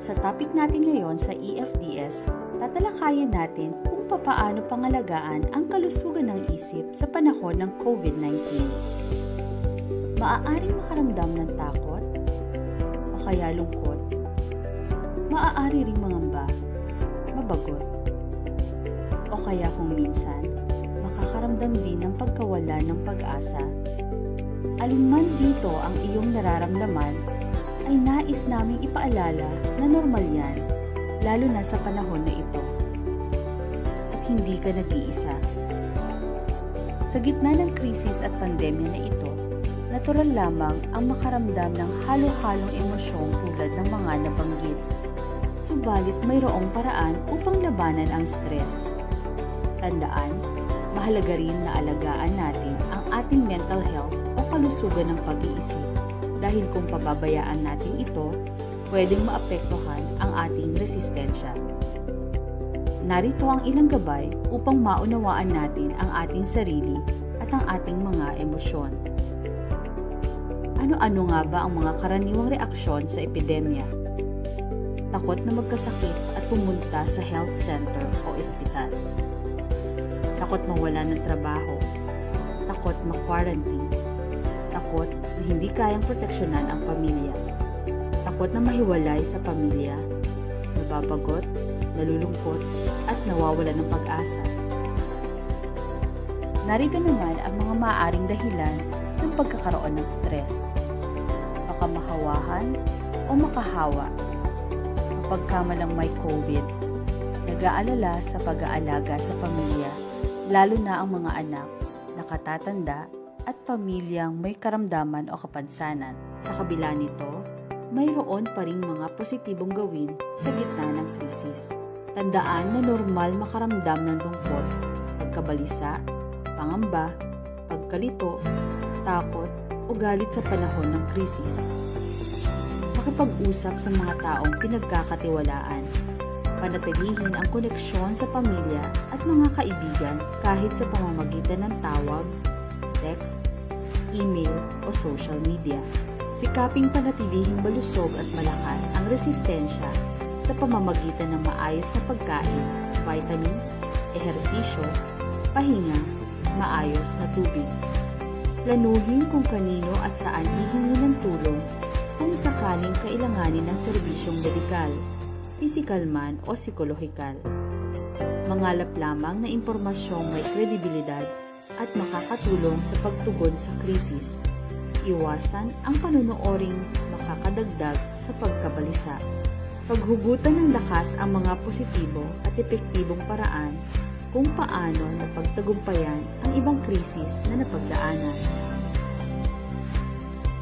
Sa topic natin ngayon sa EFDS, tatalakayin natin kung papaano pangalagaan ang kalusugan ng isip sa panahon ng COVID-19. Maaaring makaramdam ng takot o kaya lungkot. Maaari ring mangamba, mabagot, o kaya kung minsan, makakaramdam din ng pagkawala ng pag-asa. Alinman dito ang iyong nararamdaman ay nais naming ipaalala na normal yan, lalo na sa panahon na ito. At hindi ka nag-iisa. Sa gitna ng krisis at pandemya na ito, natural lamang ang makaramdam ng halo-halong emosyong tulad ng mga nabanggit. Subalit mayroong paraan upang labanan ang stress. Tandaan, mahalaga rin na alagaan natin ang ating mental health o kalusugan ng pag-iisip dahil kung pababayaan natin ito, pwedeng maapektuhan ang ating resistensya. Narito ang ilang gabay upang maunawaan natin ang ating sarili at ang ating mga emosyon. Ano-ano nga ba ang mga karaniwang reaksyon sa epidemya? Takot na magkasakit at pumunta sa health center o ospital. Takot mawala ng trabaho. Takot ma-quarantine. Takot na hindi kayang proteksyonan ang pamilya. Takot na mahiwalay sa pamilya. Nababagot, nalulungkot, at nawawala ng pag-asa. Narito naman ang mga maaaring dahilan ng pagkakaroon ng stress. Baka mahawahan o makahawa. Kapag kamalang may COVID, nag-aalala sa pag-aalaga sa pamilya, lalo na ang mga anak, nakatatanda, at pamilyang may karamdaman o kapansanan. Sa kabila nito, mayroon pa ring mga positibong gawin sa gitna ng krisis. Tandaan na normal makaramdam ng lungkot, pagkabalisa, pangamba, pagkalito, takot, o galit sa panahon ng krisis. Makipag-usap sa mga taong pinagkakatiwalaan. Panatilihin ang koneksyon sa pamilya at mga kaibigan kahit sa pamamagitan ng tawag, email o social media. Sikaping panatilihing malusog at malakas ang resistensya sa pamamagitan ng maayos na pagkain, vitamins, ehersisyo, pahinga, maayos na tubig. Planuhin kung kanino at saan hihingi ng tulong kung sakaling kailanganin ng serbisyong medikal, pisikal man o psikolohikal. Mangalap lamang na impormasyong may kredibilidad at makakatulong sa pagtugon sa krisis. Iwasan ang panunooring makakadagdag sa pagkabalisa. Paghugutan ng lakas ang mga positibo at epektibong paraan kung paano napagtagumpayan ang ibang krisis na napagdaanan.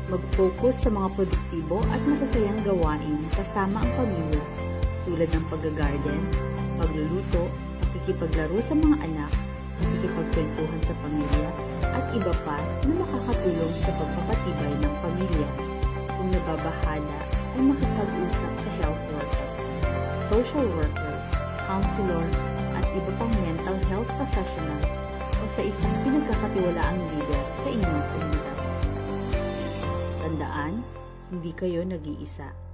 Mag-focus sa mga produktibo at masasayang gawain kasama ang pamilya tulad ng pag-garden, pagluluto, pakikipaglaro sa mga anak, pakikipagkwentuhan sa pamilya, at iba pa na makakatulong sa pagpapatibay ng pamilya. Kung nababahala, ay makipag-usap sa health worker, social worker, counselor, at iba pang mental health professional o sa isang pinagkakatiwalaang leader sa inyong komunidad. Tandaan, hindi kayo nag-iisa.